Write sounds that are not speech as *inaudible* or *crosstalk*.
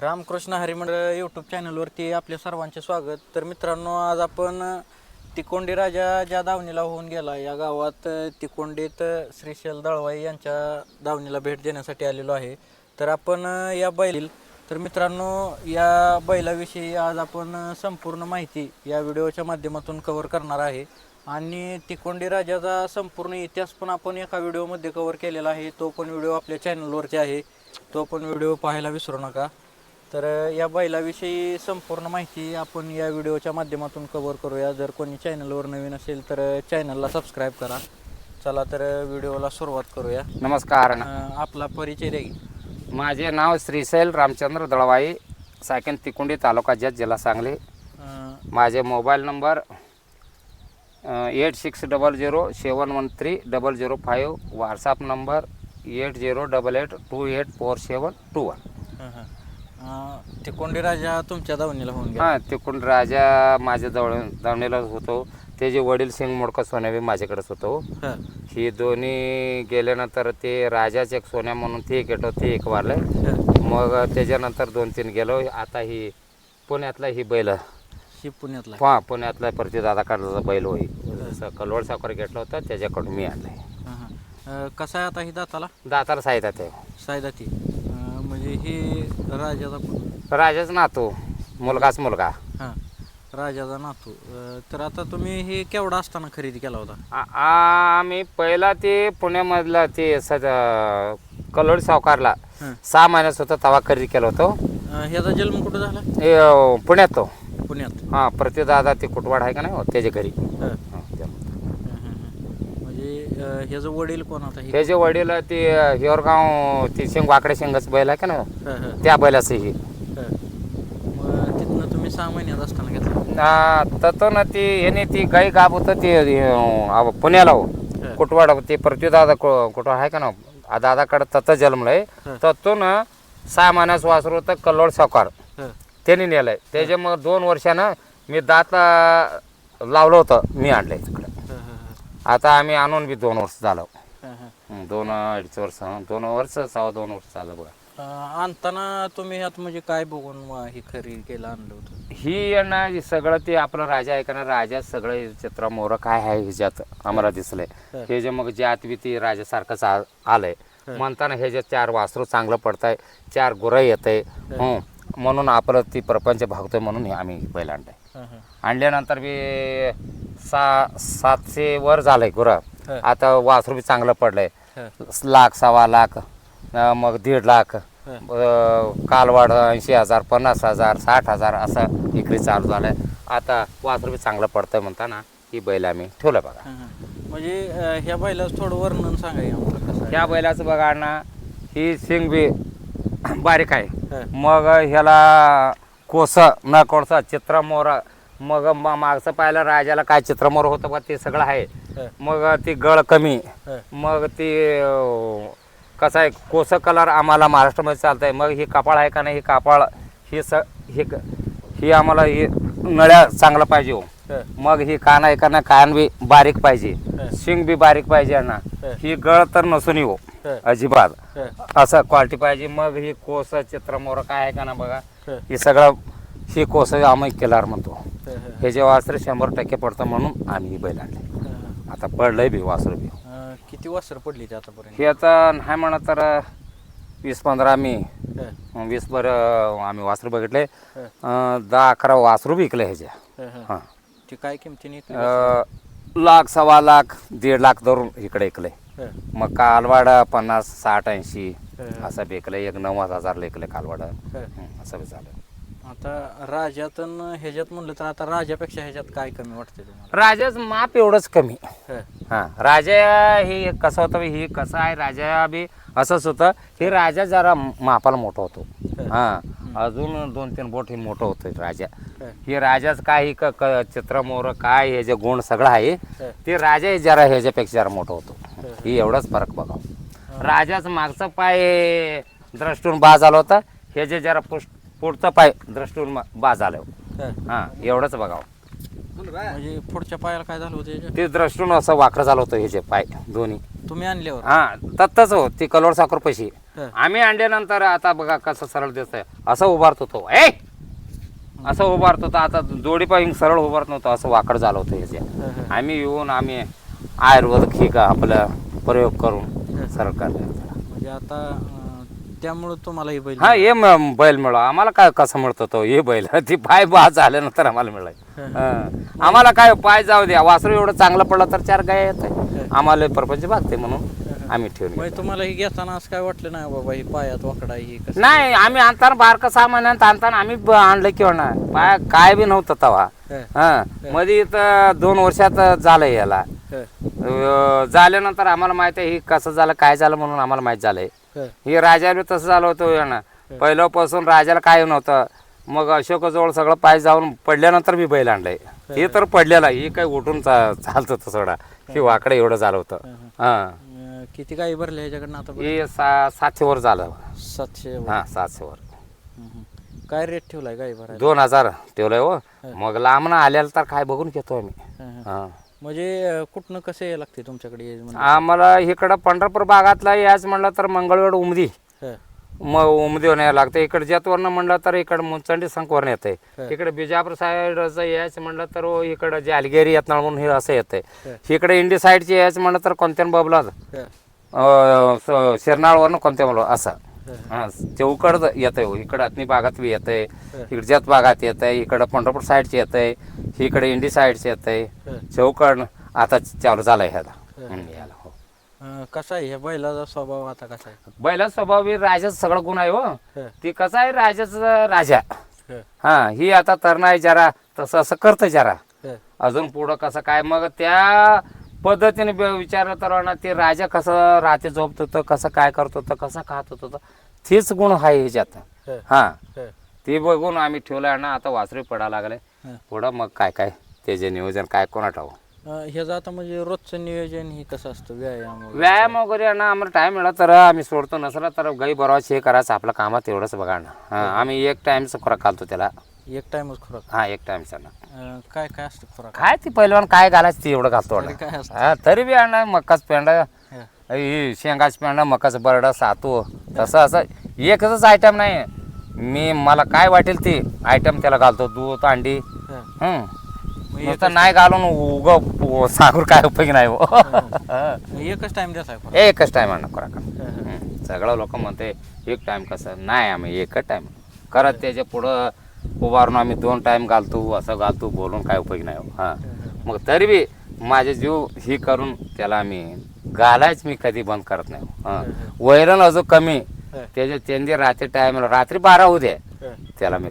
Ramakrishna हरिमंडळ YouTube चॅनलवरती आपल्या सर्वांचे स्वागत. तर मित्रांनो आज आपण तिकोंडी राजा ज्या दावणीला होऊन गेला या गावात तिकोंडीत श्रीशैल दळवाई यांच्या दावणीला भेट देण्यासाठी आलेलो आहे. तर आपण या बैल तर मित्रांनो या बैलाविषयी आज आपण संपूर्ण माहिती या व्हिडिओच्या माध्यमातून कव्हर करणार आहे. आणि तिकोंडी राजाचा संपूर्ण इतिहास पण आपण एका व्हिडिओमध्ये कव्हर केलेला आहे. तो पण व्हिडिओ आपल्या चॅनलवरती आहे. तो पण व्हिडिओ पाहायला विसरू नका. तर या बैलाविषयी संपूर्ण माहिती आपण या व्हिडिओच्या माध्यमातून कव्हर करूया. जर कोणी चॅनलवर नवीन असेल तर चॅनलला सबस्क्राईब करा. चला तर व्हिडिओला सुरुवात करूया. नमस्कार. अ, आपला परिचय द्या की. माझे नाव श्रीशैल रामचंद्र दळवाई सायकन तिकुंडी तालुका जत जिल्हा सांगली. अ, माझे mobile number eight six double zero seven one three double zero five WhatsApp number eight zero double eight two eight four seven two one ह, ह. तिकोंडी राजा तुमच्या दावणीला होऊन गेला. हां तिकुंड राजा माझ्या जवळ दावणीला होतो. त्याचे वडील सिंग मोडका सोन्या बी माझ्याकडेच होतो. ह, ही दोन्ही गेल्यानंतर ते राजाच एक सोन्या म्हणून ते एक येतो ते एक वारलं. ह. मग त्याच्यानंतर दोन तीन गेलो. आता ही पुण्यातला ही बैल. ही पुण्यातला. हा पुण्यातला परती दादा काढला बैल होई जसं कलवड साखर घेतला होता त्याच्याकडून मी आणलाय. ह, ह. अ, कसा आहे आता ही दाताला? दाताला साहित्यात ते सायदाती अ, म्हणजे ही राजाचा कोण राजाच नातो. मुलगाच मुलगा. हां राजाचा नातू. अ, तर आता तुम्ही हे केवढा असताना खरेदी केला होता? आ- आम्ही पहिला ते पुण्यामधला ते सद कलोड सावकारला हं. सहा महिन्यात होता तवा खरेदी केला होतो. अ, ह्याचा जन्म कुठं झाला? हे अं, पुण्यात तो पुण्यात. हां प्रति दादा ते कुटवाड आहे का नाही हो, त्याच्या घरी. हं. हां, हं, हं, हं. अ, ह्याचं वडील कोण आता हे त्याचे वडील ते हिवरगाव ते शेंग वाकडे शेंगाच बैल आहे का ना हं, हं, त्या बैलाचं ही. हं. मग तिथनं तुम्ही सहा महिन्यात असताना घेतला? ना ततो ना ती याने ती गाई गाब होतं ते अं, पुण्याला. हो. हं. कुटवाड ते प्रतिदादा कुठं आहे का ना आ दादाकडे तत जन्मलंय हं. ततून सहा महिन्यास वासरू होतं कल्लोळ सावकार. हं, त्यांनी नेलंय. त्याच्यामुळे दोन वर्षानं मी दात अं, लावलं होतं मी आणलंय. आता आम्ही आणून बी दोन वर्ष झालं. हं, दोन अडीच वर्ष हं, दोन वर्ष सहा दोन वर्ष झालं बघा. अ, आणताना तुम्ही ह्यात म्हणजे काय बघून मग हे खरेदी केलं आणलं होतं? ही यांना सगळं ते आपलं राजा आहे का ना राजा सगळे चित्र मोर काय आहे ह्याच्यात आम्हाला दिसलंय. हं. जे मग जात बी ती राजासारखंच आ- आलंय. म्हणताना हे जे चार वासरू चांगलं पडतंय चार गुरं येत आहे. म्हणून आपलं ती प्रपंच भागतोय म्हणून हे आम्ही बैल आणलंय हं, हं. आणल्यानंतर बी सा सातशे वर झालंय गुरं. आता वासरू बी चांगलं पडलंय. लाख सव्वा लाख मग दीड लाख कालवाड ऐंशी हजार पन्नास हजार साठ हजार असं विक्री चालू झालंय. आता वासरू बी चांगलं पडतंय म्हणताना ही बैल आम्ही ठेवलं बघा. म्हणजे ह्या बैलाचं थोडं वर्णन सांगा. ह्या बैलाचं बघा ना ही शिंग बी बारीक आहे. मग ह्याला कोस न कोळसा चित्रमोर मग म- मागचं पाहिलं राजाला काय चित्रमोर होतं बा ते सगळं आहे. मग ती गळ कमी. मग ती अं, कसं आहे कोस कलर आम्हाला महाराष्ट्रामध्ये चालत आहे मग ही कापाळ आहे का नाही ही कापाळ ही स ही क- ही आम्हाला ही नळ्या चांगलं पाहिजे हो. मग ही कान आहे का ना कान बी बारीक पाहिजे. शिंग बी बारीक पाहिजे ना हं. गळ तर नसून हं, अजिबात. असं क्वालिटी पाहिजे. मग ही कोस चित्रमोर काय आहे का ना बघा. हं, हे सगळं ही कोस आम्ही केलार म्हणतो. जे वासर शंभर टक्के पडतं म्हणून आम्ही ही बैल आणले. आता पडलंय बी वासर बी. अ, किती वासर पडली ते आतापर्यंत? हे आता नाही म्हणा तर वीस पंधरा आम्ही हं, वीस बरं आम्ही वासरू बघितले. हं, अं, दहा अकरा वासरू विकले ह्याच्या हं, हं. हां. ते काय किमतीने? अं, लाख सव्वा लाख दीड लाख धरून इकडे इकले. हं, मग कालवाड पन्नास साठ ऐंशी हं. असं बेकले एक नव्वद हजार लेकले कालवाड. हं. हं, असं बी झालं. आता राजात ह्याच्यात म्हणलं तर आता राजापेक्षा ह्याच्यात काय कमी वाटते तुम्हाला? राजाच माप एवढंच कमी. हं, हां राजा हे कसं होतं हे कसं आहे? राजा बी असंच होतं. हे राजा जरा मापाला मोठं होतो. हां. अजून दोन तीन बोट हे मोठं होतं राजा. हं, हे राजाच काय क क- चित्रमोर काय हे जे गुण सगळं आहे हं. ते राजा जरा ह्याच्यापेक्षा जरा मोठं होतो. हं. ही एवढाच फरक बघा. राजाच मागचा पाय द्रष्टून बाज आला होता. हे जे जरा पुष पुढचा पाय द्रष्टून मा- बाज आलं हं. एवढंच बघावं म्हणजे पुढच्या पायाला काय झालं होतं? ते द्रष्टून असं वाकडं झालं होतं ह्याचे पाय दोन्ही. तुम्ही आणल्यावर? हा तत्तच हो ती कलोड साखर पैसे. हं. आम्ही आणल्यानंतर आता बघा कसं सरळ दिसत आहे असं उभारत होतो. ए! असं उभारत होतं. आता जोडी पाहिजे सरळ उभारत नव्हतं. असं वाकड झालं होतं ह्याचे हं, हं. आम्ही येऊन आम्ही आयुर्वेदिक हे का आपला प्रयोग करून सरळ काढलं म्हणजे आता त्यामुळं तुम्हाला ही बैल हा हे म- बैल मिळो आम्हाला काय कसं मिळतो तो? हे बैल. *laughs* ती पाय बाद झाल्यानंतर आम्हाला मिळाय हं. आम्हाला काय पाय जाऊ द्या. वासरू एवढं चांगलं पडलं तर चार गाय येत आम्हाला परपंच भागते म्हणून आम्ही ठेवून म्हणजे तुम्हाला ही घेताना असं काय वाटलं नाही बाबा ही पायात वाकडा आहे, ही कसं? नाही आम्ही आणताना बारकं सामान्यात आणताना आम्ही ब- आणलं किंवा नाही पाय काय बी नव्हतं तवा. हं, हा. मध्ये इथं दोन वर्षात झालं याला. हं, अं, झाल्यानंतर आम्हाला माहीत आहे ही कसं झालं काय झालं म्हणून आम्हाला माहीत झालंय. हं, राजाला तसं झालं होतं यानं. पहिल्यापासून राजाला काय नव्हतं. मग अशोकाजवळ सगळं पाय जाऊन पडल्यानंतर मी बैल आणलंय हे. तर पडलेलं. हे काय उठून चालत होतं सोडा. हे वाकडं एवढं झालं होतं. हा किती गाई भरल्या ह्याच्याकडनं आता हे सा सातशे वर झालं. सातशे हा सातशे वर. काय रेट ठेवलाय गाई भरायला? दोन हजार ठेवलंय हो. मग लांब आल्याला तर काय बघून घेतो आम्ही. हा. म्हणजे कुठनं कसं यायला लागते तुमच्याकडे म्हणजे? आम्हाला इकडं पंढरपूर भागातला याच म्हणलं तर मंगळवेड उमदी. हं, मग उमदीवर यायला लागतं. इकडे जतवरनं म्हणलं तर इकडं मुंचंडी संकवरनं येतंय हं. इकडे बिजापूर साईडचं यायचं म्हणलं तर हो इकडं जालगेरी येतनाळ म्हणून हे असं येतंय हं. इकडे इंडी साईडची यायचं म्हणलं तर कोणत्या बबला हं, शिरनाळवरनं कोणत्या बोलू असं. हं. हा चौकड येतंय हो. इकडं अत्नी भागात बी येतंय हं. इकडे जत भागात येतंय इकडं पंढरपूर साईडचे येतंय इकडे इंडी साईडचे येतंय. हं. चौकड आता चालू झालाय ह्याला. हं. हं, याला हो. कसा आहे? बैलाचा स्वभाव आता कसा आहे? बैला स्वभाव बी राजाचं सगळं गुण आहे हो. हं, ती कसं आहे? राजाचं राजा. हं, हा ही आता तरण आहे जरा तसं असं करतं जरा. हं, अजून पुढं कसं काय? मग त्या पद्धतीने बे- विचारलं तर ना ते राजा कसं राहते झोपत होतं कसं काय करत होतं कसं खात होतं तेच गुण आहे ह्याच्यात. हं, ते बघून आम्ही ठेवलंय ना आता वासरे पडा लागले. पुढं मग काय काय त्याचे नियोजन काय कोणा ठाऊ? ह्याचं आता म्हणजे रोजचं नियोजन ही कसं असतं व्यायाम? व्यायाम वगैरे ना आम्हाला टाइम मिळाला तर आम्ही सोडतो नसला तर गाई बरोबर हे करायचं आपलं कामात एवढंच बघा ना. आम्ही एक टाइमचा खुराक घालतो त्याला. एक टाइमच खुराक हा एक टाइमचा ना अं, काय काय असतं खुराक काय ती पहिलवान काय घालायचं ते एवढं घालतो तरी. काय असतं हा तरी बी आणणार मक्काच पेंडा हं, ही शेंगाच पेंडा मकाचं बरडा सातू तसं असं एकच आयटम नाही मी मला काय वाटेल ते आयटम त्याला घालतो दूध अंडी हं. हं. मग नुसतं नाही घालून उग सांगून काय उपयोग नाही हो. हं. *laughs* एकच टाइम आहे खुराक एकच टाइम आणणार खुराक. हं. सगळं लोक म्हणते एक टाइम कसं नाही आम्ही एकच टाइम करत त्याच्या पुढं उभारून आम्ही दोन टाइम घालतो असं घालतो बोलून काय उपयोग नाही हो. हा मग तरी बी माझे जीव ही करून त्याला आम्ही घालायच मी कधी बंद करत नाही हो. हा वैरण अजून कमी त्याच्या त्यांनी रात्री टाइम रात्री बारा होऊ दे हं. त्याला मी